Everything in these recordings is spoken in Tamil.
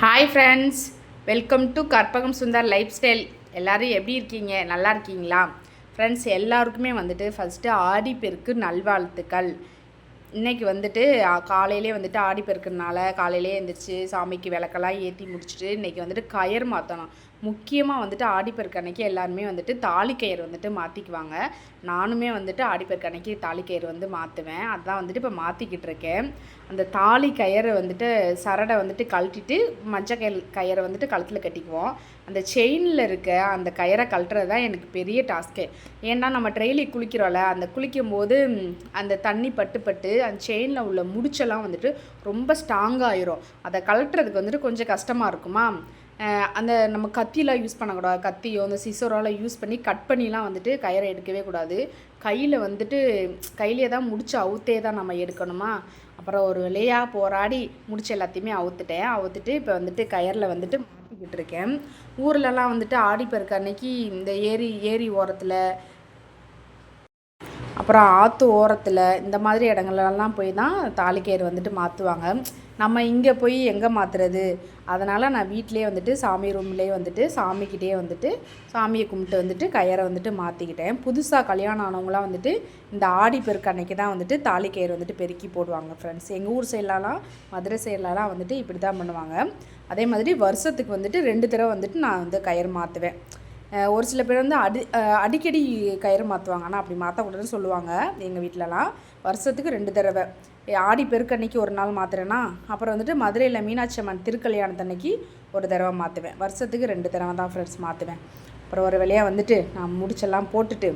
Hi friends welcome to Karpagam Sundar lifestyle எல்லோரும் எப்படி இருக்கீங்க? நல்லா இருக்கீங்களா? ஃப்ரெண்ட்ஸ் எல்லாருக்குமே வந்துட்டு ஃபஸ்ட்டு ஆடிப்பெருக்கு நல்வாழ்த்துக்கள். இன்னைக்கு வந்துட்டு காலையிலே வந்துட்டு ஆடிப்பெருக்குனால காலையிலே எழுந்திரிச்சு சாமிக்கு விளக்கெல்லாம் ஏற்றி முடிச்சுட்டு இன்றைக்கி வந்துட்டு கயர் மாற்றணும் முக்கியமாக வந்துட்டு ஆடிப்பெருக்கு அன்னைக்கு எல்லாருமே வந்துட்டு தாலிக்கயிறு வந்துட்டு மாற்றிக்குவாங்க நானுமே வந்துட்டு ஆடிப்பெருக்கு அன்னைக்கு தாலிக்கயிறு வந்து மாற்றுவேன் அதான் வந்துட்டு இப்போ மாற்றிக்கிட்டு இருக்கேன் அந்த தாலி கயிறை வந்துட்டு சரடை வந்துட்டு கழட்டிட்டு மஞ்சள் கயிறு கயிறை வந்துட்டு கழுத்தில் கட்டிக்குவோம். அந்த செயினில் இருக்க அந்த கயிறை கழட்டுறது தான் எனக்கு பெரிய டாஸ்க்கு. ஏன்னா நம்ம ட்ரெயிலி குளிக்கிறோம்ல அந்த குளிக்கும் போது அந்த தண்ணி பட்டு பட்டு அந்த செயினில் உள்ள முடிச்செல்லாம் வந்துட்டு ரொம்ப ஸ்ட்ராங்காகிரும் அதை கழட்டுறதுக்கு வந்துட்டு கொஞ்சம் கஷ்டமாக இருக்குமா? அந்த நம்ம கத்திலாம் யூஸ் பண்ணக்கூடாது. கத்தியோ அந்த சிசரோலாம் யூஸ் பண்ணி கட் பண்ணிலாம் வந்துட்டு கயிறை எடுக்கவே கூடாது. கையில் வந்துட்டு கையிலே தான் முடிச்சு அவுத்தே தான் நம்ம எடுக்கணுமா? அப்புறம் ஒரு விலையாக போராடி முடிச்சு எல்லாத்தையுமே அவுத்துட்டேன். அவுத்துட்டு இப்போ வந்துட்டு கயரில் வந்துட்டு மாட்டிக்கிட்டு இருக்கேன். ஊர்லலாம் வந்துட்டு ஆடிப்பெருக்கு அன்னைக்கு இந்த ஏரி ஏரி ஓரத்தில் அப்புறம் ஆற்று ஓரத்தில் இந்த மாதிரி இடங்கள்லாம் போய் தான் தாலிக்கயிறு வந்துட்டு மாற்றுவாங்க நம்ம இங்கே போய் எங்கே மாற்றுறது அதனால் நான் வீட்டிலே வந்துட்டு சாமி ரூம்லேயே வந்துட்டு சாமிக்கிட்டே வந்துட்டு சாமியை கும்பிட்டு வந்துட்டு கயிறை வந்துட்டு மாற்றிக்கிட்டேன் புதுசாக கல்யாணம் ஆனவங்களாம் வந்துட்டு இந்த ஆடி பெருக்கு அன்னைக்கு தான் வந்துட்டு தாலிக்கயிறு வந்துட்டு பெருக்கி போடுவாங்க ஃப்ரெண்ட்ஸ் எங்கள் ஊர் சைட்லலாம் மதுரை சைட்லலாம் வந்துட்டு இப்படி தான் பண்ணுவாங்க. அதே மாதிரி வருஷத்துக்கு வந்துட்டு ரெண்டு தடவை வந்துட்டு நான் வந்து கயிறு மாற்றுவேன் ஒரு சில பேர் வந்து அடி அடிக்கடி கயிறு மாற்றுவாங்க ஆனால் அப்படி மாற்றக்கூடாதுன்னு சொல்லுவாங்க எங்கள் வீட்டிலலாம் வருஷத்துக்கு ரெண்டு தடவை. ஆடி பெருக்கன்னைக்கு ஒரு நாள் மாற்றுறேன்னா அப்புறம் வந்துட்டு மதுரையில் மீனாட்சி அம்மன் திருக்கல்யாணத்தன்னைக்கு ஒரு தடவை மாற்றுவேன் வருஷத்துக்கு ரெண்டு தடவை தான் ஃப்ரெண்ட்ஸ் மாற்றுவேன் அப்புறம் ஒரு வழியாக வந்துட்டு நான் முடிச்செல்லாம் போட்டுட்டு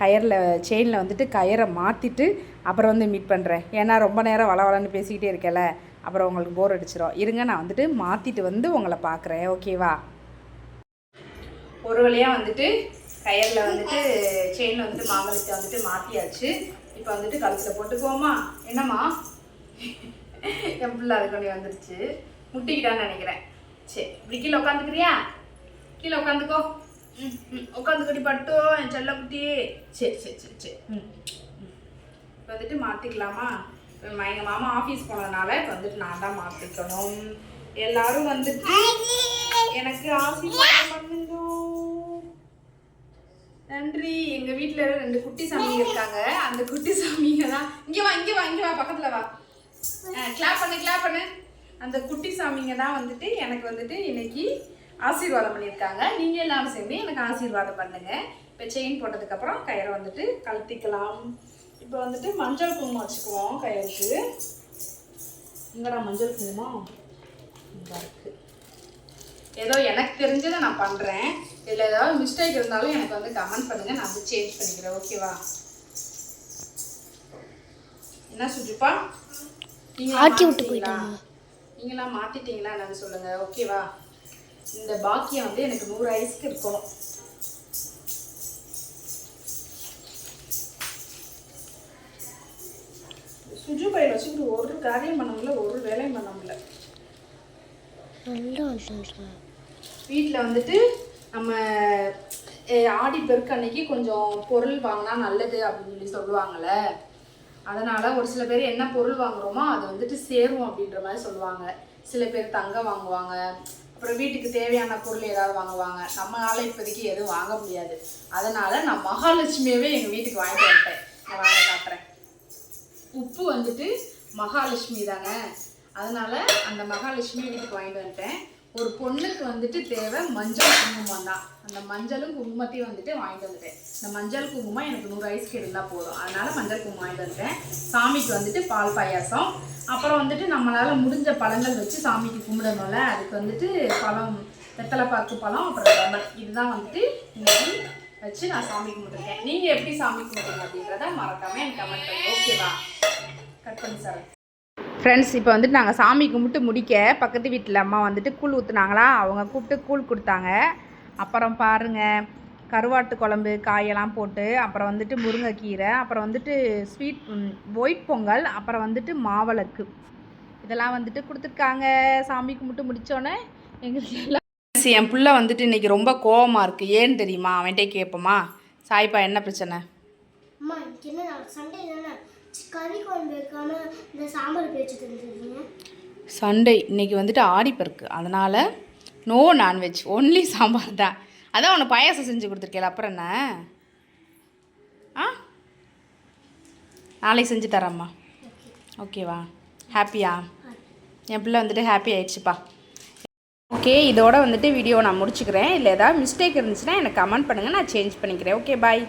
கயரில் செயினில் வந்துட்டு கயரை மாற்றிட்டு அப்புறம் வந்து மீட் பண்ணுறேன் ஏன்னா ரொம்ப நேரம் வள வளன்னு பேசிக்கிட்டே இருக்கேல அப்புறம் உங்களுக்கு போர் அடிச்சிடும் இருங்க நான் வந்துட்டு மாற்றிட்டு வந்து உங்களை பார்க்குறேன் ஓகேவா ஒரு வழியாக வந்துட்டு கயரில் வந்துட்டு செயினில் வந்துட்டு மாங்கலத்தை வந்துட்டு மாற்றியாச்சு இப்போ வந்துட்டு கழுத்தில் போட்டுக்குவோமா? என்னம்மா? என் பிள்ளை அது கொண்டு வந்துருச்சு. முட்டிக்கிட்டான்னு நினைக்கிறேன். சரி இப்படி கீழே உட்காந்துக்கிறியா கீழே உட்காந்துக்கோ ம் ம் உட்காந்துக்கடி பட்டோ என் செல்லக்குட்டி சரி சரி சரி சரி ம் இப்போ வந்துட்டு மாற்றிக்கலாமா எங்கள் மாமா ஆஃபீஸ் போனதுனால இப்போ வந்துட்டு நான் தான் மாற்றிக்கணும் எல்லாரும் வந்துட்டு எனக்கு ஆஃபீஸ் பண்ணுங்க. நன்றி. எங்க வீட்டுல ரெண்டு குட்டி சாமி இருக்காங்க. அந்த குட்டி சாமிங்க தான் இங்க வா இங்க வா இங்க வா பக்கத்துல வா. கிளாப் பண்ணு கிளாப் பண்ணு. அந்த குட்டி சாமிங்க தான் வந்துட்டு எனக்கு வந்துட்டு இன்னைக்கு ஆசீர்வாதம் பண்ணியிருக்காங்க. நீங்க எல்லாரும் சேர்ந்து எனக்கு ஆசீர்வாதம் பண்ணுங்க. இப்போ செயின் போட்டதுக்கு அப்புறம் கயிறை வந்துட்டு கழட்டிக்கலாம். இப்போ வந்துட்டு மஞ்சள் குங்குமம் வச்சுக்குவோம் கயிறுக்கு. இங்கடா மஞ்சள் குங்குமம். இங்க இருக்கு. ஏதோ எனக்கு தெரிஞ்சதை நான் பண்ணுறேன் இதில் ஏதாவது மிஸ்டேக் இருந்தாலும் எனக்கு வந்து கமெண்ட் பண்ணுங்கள் நான் வந்து சேஞ்ச் பண்ணிக்கிறேன். ஓகேவா என்ன சுஜிப்பா? ஆட்டி விட்டு போயிட்டாங்க. நீங்களாம் மாற்றிட்டீங்களா என்னன்னு சொல்லுங்கள் ஓகேவா இந்த பாக்கியம் வந்து எனக்கு நூறு ஐஸ்க்கு இருக்கணும் சுஜு பையில வச்சுக்கிட்டு ஒரு காரியம் பண்ண முடியல ஒரு வேலையும் பண்ண முடியல. வீட்டில் வந்துட்டு நம்ம ஆடி பெருக்கு அன்னைக்கு கொஞ்சம் பொருள் வாங்கினா நல்லது அப்படின்னு சொல்லி சொல்லுவாங்கள்ல அதனால் ஒரு சில பேர் என்ன பொருள் வாங்குறோமோ அது வந்துட்டு சேரும் அப்படின்ற மாதிரி சொல்லுவாங்க. சில பேர் தங்கம் வாங்குவாங்க. அப்புறம் வீட்டுக்கு தேவையான பொருள் ஏதாவது வாங்குவாங்க. நம்மளால இப்போதைக்கு எதுவும் வாங்க முடியாது. அதனால் நான் மகாலட்சுமியவே எங்கள் வீட்டுக்கு வாங்கிட்டு வந்துட்டேன். நான் வாங்க காட்டுறேன். உப்பு வந்துட்டு மகாலட்சுமி தானே. அதனால அந்த மகாலட்சுமி வீட்டுக்கு வாங்கிட்டு வந்துட்டேன். ஒரு பொண்ணுக்கு வந்துட்டு தேவை மஞ்சள் குங்குமம் தான். அந்த மஞ்சளும் குங்குமத்தையும் வந்துட்டு வாங்கிட்டு வந்துட்டேன். இந்த மஞ்சள் குங்குமம் எனக்கு நூறு ஐஸ்க்கு இருந்தால் போதும். அதனால மஞ்சள் குங்குமம் வாங்கிட்டு வந்துட்டேன். சாமிக்கு வந்துட்டு பால் பாயாசம். அப்புறம் வந்துட்டு நம்மளால் முடிஞ்ச பழங்கள் வச்சு சாமிக்கு கும்பிடணும்ல. அதுக்கு வந்துட்டு பழம் வெத்தலைப்பாக்கு பழம் அப்புறம் லெமன் இதுதான் வந்துட்டு இன்னைக்கு வச்சு நான் சாமி கும்பிட்டுருக்கேன். நீங்கள் எப்படி சாமி கும்பிடுங்க அப்படின்றத மறக்காமல் எனக்கு கமெண்ட் பண்ணுங்க. ஓகேவா கட் பண்ணி சார் ஃப்ரெண்ட்ஸ் இப்போ வந்துட்டு நாங்கள் சாமி கும்பிட்டு முடிக்க பக்கத்து வீட்டில் அம்மா வந்துட்டு கூழ் ஊற்றுனாங்களா அவங்க கூப்பிட்டு கூழ் கொடுத்தாங்க. அப்புறம் பாருங்கள் கருவாட்டு குழம்பு காயெல்லாம் போட்டு அப்புறம் வந்துட்டு முருங்கைக்கீரை அப்புறம் வந்துட்டு ஸ்வீட் ஒயிட் பொங்கல் அப்புறம் வந்துட்டு மாவிளக்கு. இதெல்லாம் வந்துட்டு கொடுத்துருக்காங்க. சாமி கும்பிட்டு முடித்தோடனே எங்களுக்கு எல்லாம் என் புள்ள வந்துட்டு இன்னைக்கு ரொம்ப கோவமாக இருக்குது ஏன்னு தெரியுமா? அவன்கிட்ட கேட்போமா சாய்ப்பா என்ன பிரச்சனை? இன்னைக்கு கறி குழம்பு வைக்காம இந்த சாம்பார் பேச்சு சண்டே. இன்னைக்கு வந்துட்டு ஆடிப்பருக்கு. அதனால் நோ நான்வெஜ் ஒன்லி சாம்பார் தான். அதான் உன்னை பாயாசம் செஞ்சு கொடுத்துருக்கேன் அப்புறம் என்ன? ஆ? நாளைக்கு செஞ்சு தரேம்மா. ஓகேவா ஹாப்பியா என் பிள்ளை வந்துட்டு ஹாப்பி ஆயிடுச்சுப்பா. ஓகே இதோட வந்துட்டு வீடியோ நான் முடிச்சுக்கிறேன். இல்லை ஏதாவது மிஸ்டேக் இருந்துச்சுன்னா எனக்கு கமெண்ட் பண்ணுங்கள் நான் சேஞ்ச் பண்ணிக்கிறேன். Okay bye